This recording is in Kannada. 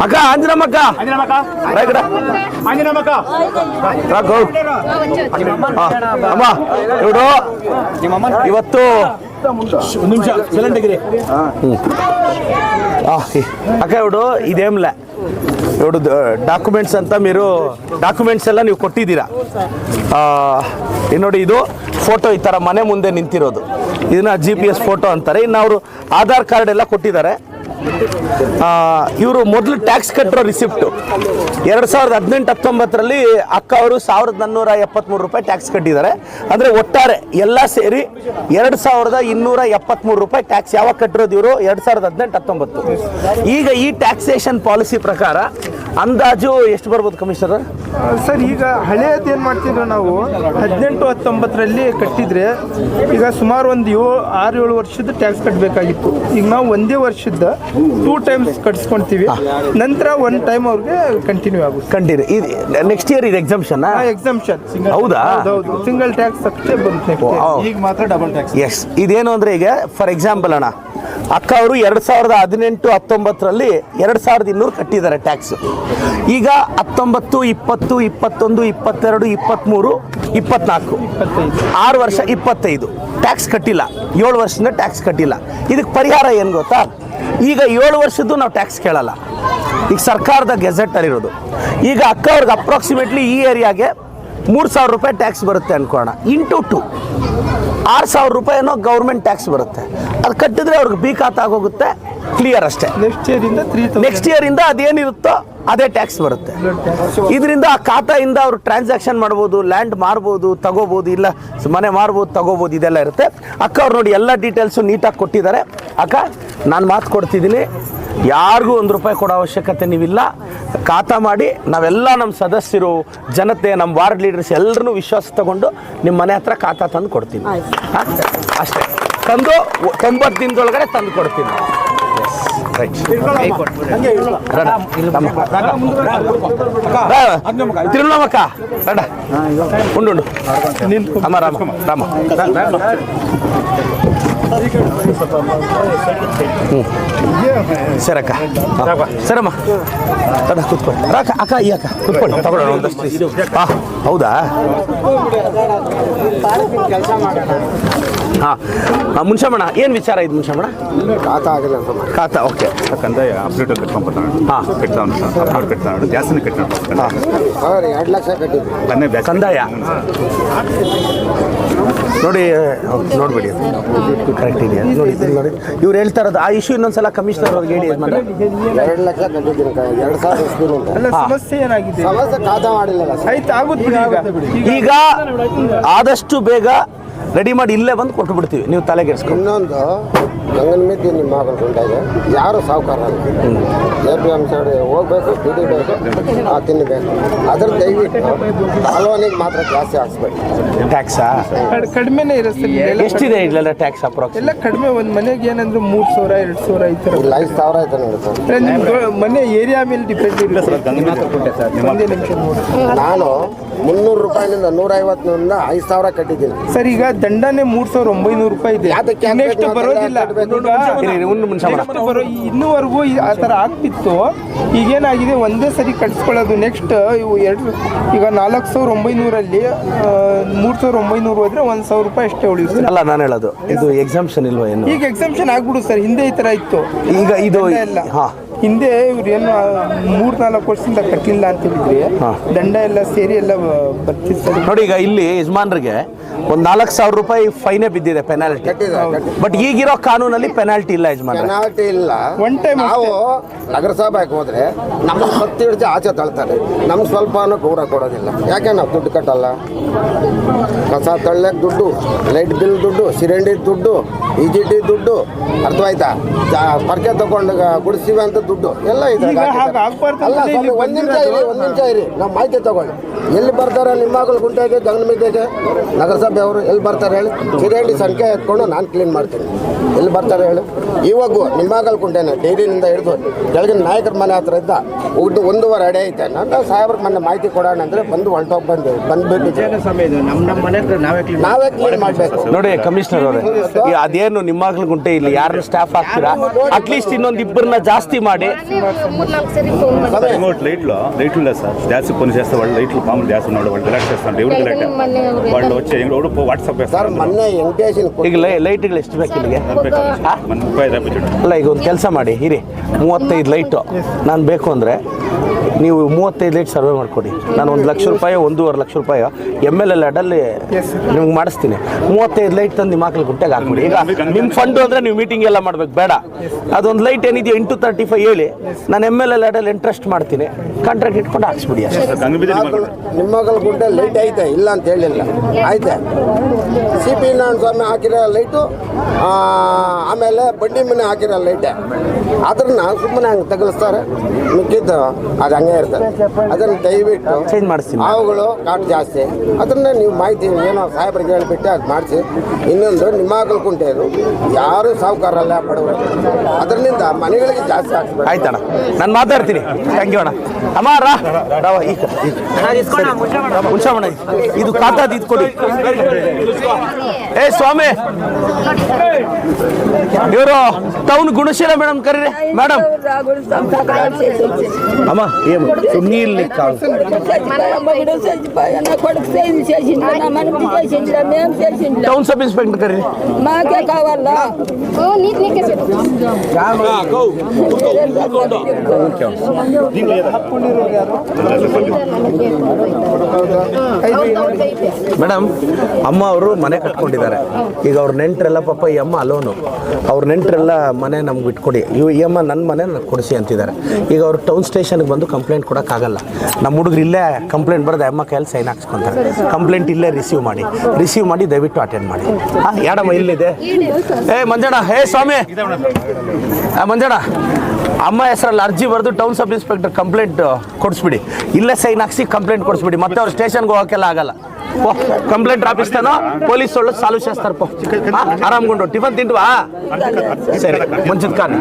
ಅಕ್ಕ ಆಂಜನಮ್ಮಕ್ಕ ಅಂಜನಮ್ಮಕ್ಕ ರಾಯ್ಗಡ ಅಂಜನಮ್ಮಕ್ಕ ರಾಘವ್ ಹಾ, ಅಮ್ಮ ಇವರು ಇವತ್ತು ಒಂದು ನಿಮಿಷ ಸೈಲೆಂಟ್ ಆಗಿರಿ ఆ, అక్క ఇప్పుడు ఇదేంలే ఇప్పుడు ಡಾಕ್ಯುಮೆಂಟ್ಸ್ ಅಂತ మీరు ಡಾಕ್ಯುಮೆಂಟ್ಸ್ ಎಲ್ಲ ನೀವು ಕೊಟ್ಟಿದ್ದೀರಾ ಆ, ಇದ್ ನೋಡಿ ಇದು ಫೋಟೋ ಈ ಥರ ಮನೆ ಮುಂದೆ ನಿಂತಿರೋದು ಇದನ್ನ ಜಿ ಪಿ ಎಸ್ ಫೋಟೋ ಅಂತಾರೆ ಇನ್ನು ಅವರು ಆಧಾರ್ ಕಾರ್ಡ್ ಎಲ್ಲ ಕೊಟ್ಟಿದ್ದಾರೆ ಇವರು ಮೊದಲು ಟ್ಯಾಕ್ಸ್ ಕಟ್ಟಿರೋ ರಿಸಿಪ್ಟು ಎರಡು ಸಾವಿರದ ಹದಿನೆಂಟು ಹತ್ತೊಂಬತ್ತರಲ್ಲಿ ಅಕ್ಕ ಅವರು ಸಾವಿರದ ನಾನ್ನೂರ ಎಪ್ಪತ್ತ್ಮೂರು ರೂಪಾಯಿ ಟ್ಯಾಕ್ಸ್ ಕಟ್ಟಿದ್ದಾರೆ. ಅಂದರೆ ಒಟ್ಟಾರೆ ಎಲ್ಲ ಸೇರಿ ಎರಡು ಸಾವಿರದ ಇನ್ನೂರ ಎಪ್ಪತ್ತ್ಮೂರು ರೂಪಾಯಿ ಟ್ಯಾಕ್ಸ್ ಯಾವಾಗ ಕಟ್ಟಿರೋದು ಇವರು? ಎರಡು ಸಾವಿರದ ಹದಿನೆಂಟು ಹತ್ತೊಂಬತ್ತು. ಈಗ ಈ ಟ್ಯಾಕ್ಸೇಷನ್ ಪಾಲಿಸಿ ಪ್ರಕಾರ ಅಂದಾಜು ಎಷ್ಟು ಬರ್ಬೋದು ಕಮಿಷನರ್ ಸರ್ ಈಗ ಹಳೆಯದು ಏನು ಮಾಡ್ತಿದ್ರು ನಾವು? ಹದಿನೆಂಟು ಹತ್ತೊಂಬತ್ತರಲ್ಲಿ ಕಟ್ಟಿದರೆ ಈಗ ಸುಮಾರು ಒಂದು ಏಳು ಆರು ಏಳು ವರ್ಷದ ಟ್ಯಾಕ್ಸ್ ಕಟ್ಟಬೇಕಾಗಿತ್ತು ಈಗ ನಾವು ಒಂದೇ ವರ್ಷದ ಟೂ ಟೈಮ್ಸ್ ಕಟ್ಸ್ಕೊಂತೀವಿ. ನಂತರ ಒನ್ ಟೈಮ್ ಅವ್ರಿಗೆ ಕಂಟಿನ್ಯೂ ಆಗುತ್ತೆ. ಕಂಟಿನ್ಯೂ ಇದು ನೆಕ್ಸ್ಟ್ ಇಯರ್ ಇದು ಎಕ್ಸಾಮ್ಷನ್ ಎಕ್ಸಾಮ್ಷನ್ ಹೌದಾ? ಹೌದು ಸಿಂಗಲ್ ಟ್ಯಾಕ್ಸ್ ಅಷ್ಟೇ ಬಂತು ಈಗ ಮಾತ್ರ ಡಬಲ್ ಟ್ಯಾಕ್ಸ್ ಎಸ್ ಇದೇನು ಅಂದರೆ ಈಗ ಫಾರ್ ಎಕ್ಸಾಂಪಲ್ ಅಣ್ಣ ಅಕ್ಕ ಅವರು ಎರಡು ಸಾವಿರದ ಹದಿನೆಂಟು, ಹತ್ತೊಂಬತ್ತರಲ್ಲಿ ಎರಡು ಸಾವಿರದ ಇನ್ನೂರು ಕಟ್ಟಿದ್ದಾರೆ ಟ್ಯಾಕ್ಸ್. ಈಗ ಹತ್ತೊಂಬತ್ತು, ಇಪ್ಪತ್ತು, ಇಪ್ಪತ್ತೊಂದು, ಇಪ್ಪತ್ತೆರಡು ಇಪ್ಪತ್ತ್ಮೂರು ಇಪ್ಪತ್ನಾಲ್ಕು. ಆರು ವರ್ಷ, ಇಪ್ಪತ್ತೈದು. ಟ್ಯಾಕ್ಸ್ ಕಟ್ಟಿಲ್ಲ. ಏಳು ವರ್ಷದಿಂದ ಟ್ಯಾಕ್ಸ್ ಕಟ್ಟಿಲ್ಲ. ಇದಕ್ಕೆ ಪರಿಹಾರ ಏನು ಗೊತ್ತಾ? ಈಗ ಏಳು ವರ್ಷದ್ದು ನಾವು ಟ್ಯಾಕ್ಸ್ ಕೇಳಲ್ಲ. ಈಗ ಸರ್ಕಾರದ ಗೆಜೆಟಲ್ಲಿರೋದು. ಈಗ ಅಕ್ಕ ಅವ್ರಿಗೆ ಅಪ್ರಾಕ್ಸಿಮೇಟ್ಲಿ ಈ ಏರಿಯಾಗೆ ಮೂರು ಸಾವಿರ ರೂಪಾಯಿ ಟ್ಯಾಕ್ಸ್ ಬರುತ್ತೆ ಅನ್ಕೋಣ ಇಂಟು ಟು ಆರು ಸಾವಿರ ರೂಪಾಯಿನೋ ಗೌರ್ಮೆಂಟ್ ಟ್ಯಾಕ್ಸ್ ಬರುತ್ತೆ. ಅದು ಕಟ್ಟಿದ್ರೆ ಅವ್ರಿಗೆ ಬಿ ಖಾತಾಗೋಗುತ್ತೆ ಕ್ಲಿಯರ್ ಅಷ್ಟೇ. ನೆಕ್ಸ್ಟ್ ಇಯರ್ ಇಂದ ತ್ರೀ ನೆಕ್ಸ್ಟ್ ಇಯರಿಂದ ಅದೇನಿರುತ್ತೋ ಅದೇ ಟ್ಯಾಕ್ಸ್ ಬರುತ್ತೆ. ಇದರಿಂದ ಆ ಖಾತೆಯಿಂದ ಅವರು ಟ್ರಾನ್ಸಾಕ್ಷನ್ ಮಾಡ್ಬೋದು ಲ್ಯಾಂಡ್ ಮಾರ್ಬೋದು ತಗೋಬೋದು ಇಲ್ಲ ಮನೆ ಮಾರ್ಬೋದು ತಗೋಬೋದು ಇದೆಲ್ಲ ಇರುತ್ತೆ. ಅಕ್ಕ ಅವ್ರು ನೋಡಿ ಎಲ್ಲ ಡೀಟೇಲ್ಸು ನೀಟಾಗಿ ಕೊಟ್ಟಿದ್ದಾರೆ. ಅಕ್ಕ ನಾನು ಮಾತು ಕೊಡ್ತಿದ್ದೀನಿ. ಯಾರಿಗೂ ಒಂದು ರೂಪಾಯಿ ಕೊಡೋ ಅವಶ್ಯಕತೆ ನೀವಿಲ್ಲ. ಖಾತಾ ಮಾಡಿ ನಾವೆಲ್ಲ ನಮ್ಮ ಸದಸ್ಯರು ಜನತೆ ನಮ್ಮ ವಾರ್ಡ್ ಲೀಡರ್ಸ್ ಎಲ್ಲರೂ ವಿಶ್ವಾಸ ತಗೊಂಡು ನಿಮ್ಮ ಮನೆ ಹತ್ರ ಖಾತಾ ತಂದು ಕೊಡ್ತೀನಿ. ಹಾ? ಅಷ್ಟೇ. ತಂದು ತೊಂಬತ್ತು ದಿನದೊಳಗಡೆ ತಂದು ಕೊಡ್ತೀನಿ. ರಂಡ ಉಂಡು ಉಂಡು. ರಾಮ. ರಾಮ ರಾಮ. ಸರಕ್ಕ. ಸರಮ್ಮ. ಅದ ಕೂತ್ಕೊಳ್ಳಿ. ರಾಕ ಅಕ್ಕ ಈ ಅಕ್ಕ ಕೂತ್ಕೊಳ್ಳಿ. ತಗೊಳ್ಳೋಣ ಒಂದಷ್ಟು. ಕೆಲಸ ಹೌದಾ? ಹಾಂ. ಮುನ್ಷಮಣ ಏನು ವಿಚಾರ ಇದು ಮುನ್ಷಮಣ ಖಾತಾ ಆಗಿಲ್ಲ ಅಂತ ಖಾತಾ ಓಕೆ. ಕಂದಾಯ ಅಪ್ಡೇಟ್ ಕಟ್ಕೊಂಡ್ಬರ್ತಾನೆ ಹಾ. ಕಟ್ತಾವನು ಅಪ್ಡೇಟ್ ಕಟ್ತಾನೆ ಜಾಸ್ತಿನೇ ಕಟ್ತಾವನು ಅವ್ರು ಎರಡು ಲಕ್ಷ ಕಟ್ಟಿದ್ವಿ. ಕನ್ನೆ ಕಂದಾಯ. ನೋಡಿ ನೋಡ್ಬಿಡಿ. ಕರೆಕ್ಟ್ ಇದೆಯಾ? ನೋಡಿ ನೋಡಿ. ಇವ್ರು ಹೇಳ್ತಾ ಇರೋದು ಆ ಇಶ್ಯೂ ಇನ್ನೊಂದ್ಸಲ ಕಮಿಷನರ್ ಅವ್ರಿಗೆ ಹೇಳಿ. ಎರಡು ಲಕ್ಷ ಕಟ್ಟಿದ್ದೀನಿ ಎರಡು ಸಾವಿರ ಅಲ್ಲ ಸಮಸ್ಯೆ ಏನಾಗಿದೆ? ಸಮಸ್ಯೆ ಖಾತಾ ಮಾಡಿಲ್ಲ ಆಯ್ತು ಆಗುತ್ತೆ ಈಗ ಆದಷ್ಟು ಬೇಗ ರೆಡಿ ಮಾಡಿ ಇಲ್ಲೇ ಬಂದು ಕೊಟ್ಟು ಬಿಡ್ತೀವಿ. ನೀವು ತಲೆಗೆಡ್ಸ್ಕೊಂಡು ಇನ್ನೊಂದು ಗಂಗನ ಮಿತಿ ನಿಮ್ಮ ಮಗಳು ಯಾರು ಸಾವುಕಾರ ಅಲ್ಲ. ಎ ಪಿ ಎಂ ಸೈಡ್ ಹೋಗ್ಬೇಕು ದುಡಿಬೇಕು ಆ ತಿನ್ನಬೇಕು ಅದ್ರ ದಯವಿಟ್ಟು ಕಾಲೋನಿಗೆ ಮಾತ್ರ ಜಾಸ್ತಿ ಹಾಕ್ಸ್ಬೇಕು ಟ್ಯಾಕ್ಸಾ ಕಡಿಮೆ ಕಡಿಮೆನೇ ಇರುತ್ತೆ ಸರ್ ಎಷ್ಟಿದೆ ಇಲ್ಲೆಲ್ಲ ಟ್ಯಾಕ್ಸ್ ಅಪ್ರಾಕ್ಸ್ ಎಲ್ಲ ಕಡಿಮೆ ಒಂದು ಮನೆಗೆ ಏನಂದ್ರೆ ಮೂರು ಸಾವಿರ ಎರಡು ಸಾವಿರ ಈ ಥರ. ಇಲ್ಲ ಐದು ಸಾವಿರ ಆಯ್ತು ನೋಡಿ ಸರ್. ಮನೆ ಏರಿಯಾ ಮೇಲೆ ಡಿಪೆಂಡ್ ಇರುತ್ತೆ ಒಂದೇ ನಿಮಿಷ ನೋಡಿ. ನಾನು ಮುನ್ನೂರು ರೂಪಾಯಿನಿಂದ ನೂರೈವತ್ತಿನಿಂದ ಐದು ಸಾವಿರ ಕಟ್ಟಿದ್ದೀನಿ. ಸರ್ ಈಗ ದಂಡನೆ ಮೂರ್ ಸಾವಿರದ ಒಂಬೈನೂರು ರೂಪಾಯಿ ಇದೆ. ನೆಕ್ಸ್ಟ್ ಬರೋದಿಲ್ಲ. ಬರೋ ಇನ್ನೂವರೆಗೂ ಈ- ಆ ಥರ ಆಗ್ತಿತ್ತು. ಈಗೇನಾಗಿದೆ ಒಂದೇ ಸರಿ ಕಟ್ಸ್ಕೊಳ್ಳೋದು. ನೆಕ್ಸ್ಟ್ ಇವು ಎರಡು ಈಗ ನಾಲ್ಕು ಸಾವಿರ ಒಂಬೈನೂರಲ್ಲಿ ಮೂರು ಸಾವಿರ ಒಂಬೈನೂರು ಹೋದ್ರೆ ಒಂದು ಸಾವಿರ ರೂಪಾಯಿ ಅಷ್ಟೇ ಉಳಿಯುತ್ತೆ. ಅಲ್ಲ ನಾನು ಹೇಳೋದು. ಇದು ಎಕ್ಸಾಮ್ಷನ್ ಇಲ್ವಾ ಏನು? ಈಗ ಎಕ್ಸಾಮ್ಷನ್ ಆಗ್ಬಿಡು ಸರ್. ಹಿಂದೆ ಈ ಥರ ಇತ್ತು. ಈಗ ಇದು ದಂಡ ಇಲ್ಲ. ಹಾ. ಹಿಂದೆ ಇವ್ರು ಏನು ಮೂರ್ ನಾಲ್ಕು ವರ್ಷದಿಂದ ಕಟ್ಟಿಲ್ಲ ಅಂತ ಹೇಳಿದ್ರಿ ದಂಡ ಎಲ್ಲ ಸೇರಿ ಎಲ್ಲ ಬರ್ತಿತ್ತು. ನೋಡಿ ಈಗ ಇಲ್ಲಿ ಯಜಮಾನ್ರಿಗೆ ಒಂದು ನಾಲ್ಕು ಸಾವಿರ ರೂಪಾಯಿ ಫೈನೇ ಬಿದ್ದಿದೆ ಪೆನಾಲ್ಟಿ ಬಟ್ ಈಗಿರೋ ಕಾನೂನಲ್ಲಿ ಪೆನಾಲ್ಟಿ ಇಲ್ಲ ಯಜಮಾನ್ ಪೆನಾಲ್ಟಿ ಇಲ್ಲ. ಒನ್ ಟೈಮ್ ನಾವು ನಗರಸಭೆಗೆ ಹೋದ್ರೆ ನಮ್ಮ ಸತ್ತಿ ಹಿಡಿದು ಆಚೆ ತಳ್ತಾರೆ. ನಮ್ಗೆ ಸ್ವಲ್ಪನೂ ಗೌರವ ಕೊಡೋದಿಲ್ಲ. ಯಾಕೆ ನಾವು ದುಡ್ಡು ಕಟ್ಟಲ್ಲ? ಕಸ ತಳ್ಳಕ್ಕೆ ದುಡ್ಡು ಲೈಟ್ ಬಿಲ್ ದುಡ್ಡು ಸಿಲಿಂಡರ್ ದುಡ್ಡು ಇಜಿಟಿ ದುಡ್ಡು. ಅರ್ಥವಾಯ್ತಾ? ಪರ್ಕೆ ತಗೊಂಡು ಗುಡಿಸ್ತೀವಿ ಅಂತ ದುಡ್ಡು ಎಲ್ಲ ಇದೆ ಒಂದ್ ನಿಮಿಷ ಇರಿ ಒಂದ್ ನಿಮಿಷ ಇರಿ. ನಾವು ಮಾಹಿತಿ ತಗೊಳ್ಳಿ. ಎಲ್ಲಿ ಬರ್ತಾರೆ ನಿಮ್ಮ ಮಗಳು ಗುಂಟೆಗೆ ಗಂಗನಮಿದ್ದೆಗೆ ನಗರಸಭೆ ಅವರು ಎಲ್ಲಿ ಬರ್ತಾರೆ ಹೇಳಿ? ಸಿರಿಹಳ್ಳಿ ಸಂಖ್ಯೆ ಎತ್ಕೊಂಡು ನಾನು ಕ್ಲೀನ್ ಮಾಡ್ತೀನಿ. ಎಲ್ಲಿ ಬರ್ತಾರೆ ಹೇಳಿ? ಇವಾಗೂ ನಿಂಬಾಗಲ್ ಗುಂಟೆನ ಡೈರಿನಿಂದ ಹಿಡಿದು ಕೆಳಗಿನ ನಾಯಕರ ಮನೆ ಹತ್ರ ಇದ್ದ ಒಂದು ಒಂದೂವರೆ ಅಡೆ ಐತೆ. ನಾನು ಸಾಹೇಬ್ರ ಮನೆ ಮಾಹಿತಿ ಕೊಡೋಣ ಅಂದರೆ ಬಂದು ಹೊಂಟೋಗಿ ಬಂದು ಬಂದ್ಬಿಟ್ಟು ನಾವೇ ಕ್ಲೀನ್ ಮಾಡಬೇಕು. ನೋಡಿ ಕಮಿಷನರ್ ಅವರೇ ಅದೇನು ನಿಮ್ಮಾಗ್ಲು ಗುಂಟೆ ಇಲ್ಲಿ? ಯಾರು ಸ್ಟಾಫ್ ಹಾಕ್ತೀರಾ? ಅಟ್ಲೀಸ್ಟ್ ಇನ್ನೊಂದು ಇಬ್ಬರನ್ನ ಜಾಸ್ತಿ ಮಾಡಿ. ಮಾಡಿ మూడు సరి ఫోన్ స్వామి రిమోట్ లైట్లో లైట్లు లేదు సార్ గ్యాస్ పని చేస్తే వాళ్ళు లైట్లు మామూలు గ్యాస్ ఉన్నాడు వాళ్ళు రిలాక్స్ చేస్తాను ఎవరు రిలాక్ట్ వాళ్ళు వచ్చి ఎవరు వాట్సాప్ ಸರ್ వేస్తారు ಮೊನ್ನೆ ವೆಂಕಟೇಶನ್ ಈಗ ಲೈ- ಲೈಟ್ಗಳು ಎಷ್ಟು ಬೇಕು ಇಲ್ಲಿಗೆ మన ముప్పై ఐదు రూపాయలు చూడండి ಅಲ್ಲ ಈಗ ಒಂದು ಕೆಲಸ ಮಾಡಿ ಇರಿ ಮೂವತ್ತೈದು ಲೈಟು ನಾನು ಬೇಕು ಅಂದರೆ ನೀವು ಮೂವತ್ತೈದು ಲೈಟ್ ಸರ್ವೆ ಮಾಡಿಕೊಡಿ. ನಾನು ಒಂದು ಲಕ್ಷ ರೂಪಾಯಿ ಒಂದೂವರೆ ಲಕ್ಷ ರೂಪಾಯಿ ಎಂ ಎಲ್ ಎಲ್ ಅಡಲ್ಲಿ ನಿಮ್ಗೆ ಮಾಡಿಸ್ತೀನಿ. ಮೂವತ್ತೈದು ಲೈಟ್ ತಂದು ನಿಮ್ಮ ಹಾಕಲು ಗುಂಟೆಗೆ ಹಾಕ್ಬಿಡಿ. ಈಗ ನಿಮ್ಮ ಫಂಡು ಅಂದರೆ ನೀವು ಮೀಟಿಂಗ್ ಎಲ್ಲ ಮಾಡ್ಬೇಕು ಬೇಡ. ಅದೊಂದು ಲೈಟ್ ಏನಿದೆಯೋ ಇಂಟು ತರ್ಟಿ ಫೈವ್ ಹೇಳಿ ನಾನು ಎಂ ಎಲ್ ಎಲ್ ಅಡಲ್ಲಿ ಇಂಟ್ರೆಸ್ಟ್ ಮಾಡ್ತೀನಿ. ಕಾಂಟ್ರಾಕ್ಟ್ ಇಟ್ಕೊಂಡು ಹಾಕ್ಸ್ಬಿಡಿ ನಿಮ್ಮ ನಿಮ್ಮಗಳ ಗುಡ್ಡೆ ಲೈಟ್ ಐತೆ ಇಲ್ಲ ಅಂತ ಹೇಳಿಲ್ಲ. ಆಯ್ತೆ. ಸಿ ಪಿ ನಾರಾಯಣ ಸ್ವಾಮಿ ಹಾಕಿರೋ ಲೈಟು ಆ, ಆಮೇಲೆ ಬಂಡಿ ಮನೆ ಹಾಕಿರೋ ಲೈಟೆ ಅದನ್ನ ಸುಮ್ಮನೆ ಹಂಗೆ ತಗಲಿಸ್ತಾರೆ. ಮಿಕ್ಕಿದ್ದು ಅದು ಹಂಗೆ ಹಂಗೆ ಇರ್ತದೆ ದಯವಿಟ್ಟು ಚೇಂಜ್ ಮಾಡಿಸ್ತೀನಿ. ಹಾವುಗಳು ಕಾಟು ಜಾಸ್ತಿ. ಅದನ್ನ ನೀವು ಮಾಹಿತಿ ಏನೋ ಸಾಹೇಬರಿಗೆ ಹೇಳಿಬಿಟ್ಟು ಅದು ಮಾಡಿಸಿ. ಇನ್ನೊಂದು ನಿಮ್ಮ ಕುಂಟೆದು ಯಾರು ಸಾಹುಕಾರಲ್ಲ ಪಡವರು ಅದರಿಂದ ಮನೆಗಳಿಗೆ ಜಾಸ್ತಿ ಆಗ್ತದೆ. ಆಯ್ತಣ್ಣ. ನಾನು ಮಾತಾಡ್ತೀನಿ ಥ್ಯಾಂಕ್ ಯು ಅಣ್ಣ. ಅಮ್ಮ ರಾ. ಈ ಇದು ಕಾತಾದ ಇದು ಕೊಡಿ. ಏ ಸ್ವಾಮಿ. ಇವರು ಟೌನ್ ಗುಣಶೀಲ ಮೇಡಮ್ ಕರೀರಿ. ಮೇಡಮ್. ಅಮ್ಮ ಈ నీళ్ళు కాదు కొడుకు చేసింది చేసిండు నా మనకి చేసిండు మేము చేసిండు టౌన్ సబ్ ఇన్స్పెక్టర్ కర్రీ మాకే కావాలా నీకు నీకే చెప్పు ಮೇಡಮ್ ಅಮ್ಮ ಅವರು ಮನೆ ಕಟ್ಕೊಂಡಿದ್ದಾರೆ ಈಗ ಅವ್ರ ನೆಂಟರೆಲ್ಲ ಪಾಪ ಈ ಅಮ್ಮ ಅಲೋನು ಅವ್ರ ನೆಂಟರೆಲ್ಲ ಮನೆ ನಮ್ಗೆ ಬಿಟ್ಕೊಡಿ ಇವು ಈ ಅಮ್ಮ ನನ್ನ ಮನೆ ನನಗೆ ಕೊಡಿಸಿ ಅಂತಿದ್ದಾರೆ ಈಗ ಅವ್ರು ಟೌನ್ ಸ್ಟೇಷನ್ಗೆ ಬಂದು ಕಂಪ್ಲೇಂಟ್ ಕಂಪ್ಲೇಂಟ್ ಕೊಡೋಕ್ಕಾಗಲ್ಲ. ನಮ್ಮ ಹುಡುಗರು ಇಲ್ಲೇ ಕಂಪ್ಲೇಂಟ್ ಬರೋದು ಅಮ್ಮ ಕೈಯಲ್ಲಿ ಸೈನ್ ಹಾಕ್ಸ್ಕೊಂತಾರೆ. ಕಂಪ್ಲೇಂಟ್ ಇಲ್ಲೇ ರಿಸೀವ್ ಮಾಡಿ. ರಿಸೀವ್ ಮಾಡಿ, ದಯವಿಟ್ಟು ಅಟೆಂಡ್ ಮಾಡಿ. ಹಾಂ ಯಾಡಮ್ಮ ಇಲ್ಲಿದೆ? ಏ, ಮಂಜಣ್ಣ ಹೇ ಸ್ವಾಮಿ! ಮಂಜಣ್ಣ, ಅಮ್ಮ ಹೆಸರಲ್ಲಿ ಅರ್ಜಿ ಬರೆದು ಟೌನ್ ಸಬ್ ಇನ್ಸ್ಪೆಕ್ಟರ್ ಕಂಪ್ಲೇಂಟ್ ಕೊಡಿಸ್ಬಿಡಿ. ಇಲ್ಲೇ ಸೈನ್ ಹಾಕ್ಸಿ ಕಂಪ್ಲೇಂಟ್ ಕೊಡಿಸ್ಬಿಡಿ. ಮತ್ತೆ ಅವ್ರು ಸ್ಟೇಷನ್ಗೆ ಹೋಗೋಕ್ಕೆಲ್ಲ ಆಗಲ್ಲ. ಕಂಪ್ಲೇಂಟ್ ಆಫೀಸ್ ಪೊಲೀಸ್ ಒಳ್ಳೆ ಸಾಲು ಶಾಸ್ತಾರಪ್ಪ ಆರಾಮ್ಗೊಂಡು, ಟಿಫನ್ ತಿಂಡುವಾ ಸರಿ ಮಂಜುತ್ ಖಾನ್